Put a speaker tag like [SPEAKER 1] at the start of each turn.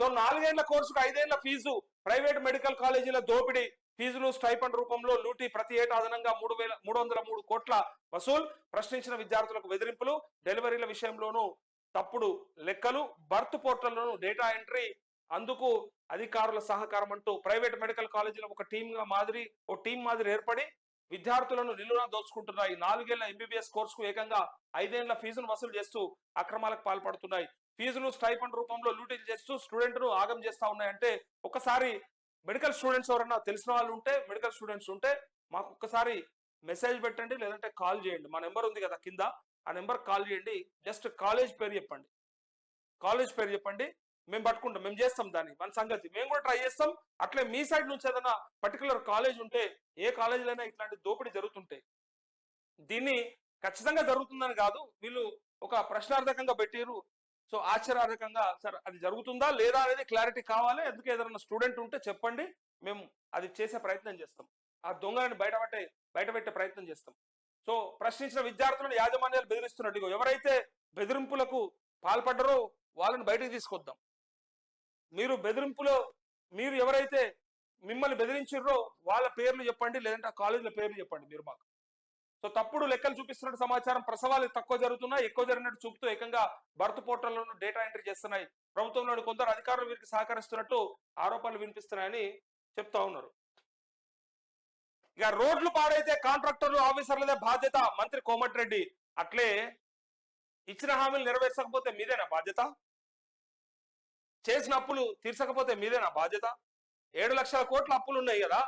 [SPEAKER 1] So నాలుగేళ్ళ కోర్సుకు ఐదేళ్ళ ఫీజు ప్రైవేట్ మెడికల్ కాలేజీల దోపిడీ ఫీజులు స్టైపండ్ రూపంలో లూటీ ప్రతి ఏటా అదనంగా మూడు వేల మూడు వందల మూడు కోట్ల వసూలు ప్రశ్నించిన విద్యార్థులకు బెదిరింపులు డెలివరీల విషయంలోనూ తప్పుడు లెక్కలు బర్త్ పోర్టల్లోనూ డేటా ఎంట్రీ అందుకు అధికారుల సహకారం అంటూ ప్రైవేట్ మెడికల్ కాలేజీలో ఒక టీంగా మాదిరి ఓ టీం మాదిరి ఏర్పడి విద్యార్థులను నిలువున దోచుకుంటున్నాయి. నాలుగేళ్ళ ఎంబీబీఎస్ కోర్సుకు ఏకంగా ఐదేళ్ళ ఫీజును వసూలు చేస్తూ అక్రమాలకు పాల్పడుతున్నాయి. ఫీజులు స్టైఫండ్ రూపంలో లూటీలు చేస్తూ స్టూడెంట్ను ఆగం చేస్తా ఉన్నాయంటే ఒకసారి మెడికల్ స్టూడెంట్స్ ఎవరన్నా తెలిసిన వాళ్ళు ఉంటే మెడికల్ స్టూడెంట్స్ ఉంటే మాకు ఒక్కసారి మెసేజ్ పెట్టండి లేదంటే కాల్ చేయండి. మా నెంబర్ ఉంది కదా కింద ఆ నెంబర్ కాల్ చేయండి. జస్ట్ కాలేజ్ పేరు చెప్పండి. కాలేజ్ పేరు చెప్పండి. మేము పట్టుకుంటాం మేము చేస్తాం దాన్ని మన సంగతి. మేము కూడా ట్రై చేస్తాం. అట్లే మీ సైడ్ నుంచి ఏదైనా పర్టికులర్ కాలేజ్ ఉంటే ఏ కాలేజీలైనా ఇట్లాంటి దోపిడీ జరుగుతుంటాయి దీన్ని ఖచ్చితంగా జరుగుతుందని కాదు వీళ్ళు ఒక ప్రశ్నార్థకంగా పెట్టారు సో ఆశ్చర్యకంగా సార్ అది జరుగుతుందా లేదా అనేది క్లారిటీ కావాలి. ఎందుకు ఏదైనా స్టూడెంట్ ఉంటే చెప్పండి. మేము అది చేసే ప్రయత్నం చేస్తాం. ఆ దొంగలను బయటపట్టే బయటపెట్టే ప్రయత్నం చేస్తాం. సో ప్రశ్నించిన విద్యార్థులను యాజమాన్యాలు బెదిరిస్తున్నట్టు ఎవరైతే బెదిరింపులకు పాల్పడ్డారో వాళ్ళని బయటకు తీసుకొద్దాం. మీరు బెదిరింపులో మీరు ఎవరైతే మిమ్మల్ని బెదిరించారో వాళ్ళ పేర్లు చెప్పండి లేదంటే ఆ కాలేజీల పేర్లు చెప్పండి మీరు మాకు. సో తప్పుడు లెక్కలు చూపిస్తున్నట్టు సమాచారం ప్రసవాలు తక్కువ జరుగుతున్నాయి ఎక్కువ జరిగినట్టు చూపుతూ ఏకంగా బర్త్ పోర్టల్లోనూ డేటా ఎంట్రీ చేస్తున్నాయి. ప్రభుత్వంలోని కొందరు అధికారులు వీరికి సహకరిస్తున్నట్టు ఆరోపణలు వినిపిస్తున్నాయని చెప్తా ఉన్నారు. ఇక రోడ్లు పాడైతే కాంట్రాక్టర్లు ఆఫీసర్లదే బాధ్యత మంత్రి కోమటిరెడ్డి. అట్లే ఇచ్చిన హామీలు నెరవేర్చకపోతే మీదేనా బాధ్యత? చేసిన అప్పులు తీర్చకపోతే మీదేనా బాధ్యత? ఏడు లక్షల కోట్ల అప్పులు ఉన్నాయి కదా.